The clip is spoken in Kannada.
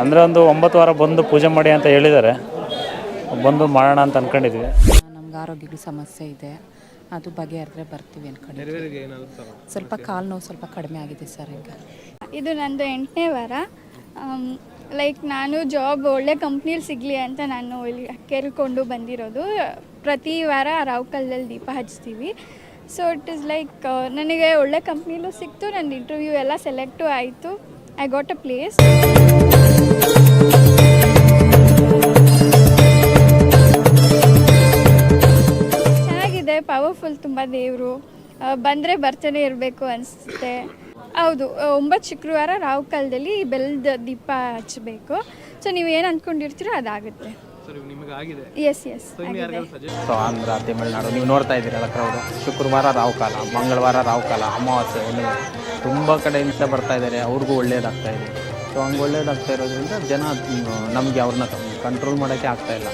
ಅಂದರೆ ಒಂದು ಒಂಬತ್ತು ವಾರ ಬಂದು ಪೂಜೆ ಮಾಡಿ ಅಂತ ಹೇಳಿದ್ದಾರೆ. ಬಂದು ಮಾಡೋಣ ಅಂತ ಅಂದ್ಕೊಂಡಿದ್ವಿ ನಮ್ಗೆ ಆರೋಗ್ಯಕ್ಕೆ ಸಮಸ್ಯೆ ಇದೆ. ಅದು ಬಗೆಹರಿದ್ರೆ ಬರ್ತೀವಿ ಅನ್ಕೊಂಡಿದ್ವಿ. ಸ್ವಲ್ಪ ಕಾಲು ನೋವು ಸ್ವಲ್ಪ ಕಡಿಮೆ ಆಗಿದೆ ಸರ್ ಈಗ. ಇದು ನಂದು ಎಂಟನೇ ವಾರ. ಲೈಕ್ ನಾನು ಜಾಬ್ ಒಳ್ಳೆ ಕಂಪ್ನಿಲಿ ಸಿಗಲಿ ಅಂತ ನಾನು ಇಲ್ಲಿ ಕೇಳ್ಕೊಂಡು ಬಂದಿರೋದು. ಪ್ರತಿ ವಾರ ರಾವುಕಲ್ಲಲ್ಲಿ ದೀಪ ಹಚ್ತೀವಿ. ಸೊ ಇಟ್ ಇಸ್ ಲೈಕ್ ನನಗೆ ಒಳ್ಳೆ ಕಂಪ್ನಿಲೂ ಸಿಕ್ತು ನನ್ನ ಇಂಟರ್ವ್ಯೂ ಎಲ್ಲ ಸೆಲೆಕ್ಟು ಆಯಿತು. I got a place powerful ತುಂಬ ದೇವರು. ಬಂದರೆ ಬರ್ತಾನೆ ಇರಬೇಕು ಅನಿಸುತ್ತೆ. ಹೌದು ಒಂಬತ್ತು ಶುಕ್ರವಾರ ರಾವು ಕಾಲದಲ್ಲಿ ಬೆಲ್ಲದ ದೀಪ ಹಚ್ಚಬೇಕು ಸೊ ನೀವು ಏನು ಅಂದ್ಕೊಂಡಿರ್ತೀರೋ ಅದಾಗುತ್ತೆ. Yes yes so Andhra Tamil Nadu ನೀವು ನೋಡ್ತಾ ಇದ್ದೀರಲ್ಲ ಕ್ರೌಡ್ ಶುಕ್ರವಾರ ರಾಹುಕಾಲ ಮಂಗಳವಾರ ರಾಹುಕಾಲ ಅಮಾವಾಸ್ಯೆ ಹುಣ್ಣಿಮೆ. ತುಂಬ ಕಡೆಯಿಂದ ಬರ್ತಾ ಇದ್ದಾರೆ ಅವ್ರಿಗೂ ಒಳ್ಳೇದಾಗ್ತಾ ಇದೆ. ಸೊ ಹಂಗೆ ಒಳ್ಳೇದಾಗ್ತಾ ಇರೋದ್ರಿಂದ ಜನ ನಮಗೆ ಅವ್ರನ್ನ ಕಂಟ್ರೋಲ್ ಮಾಡೋಕ್ಕೆ ಆಗ್ತಾ ಇಲ್ಲ.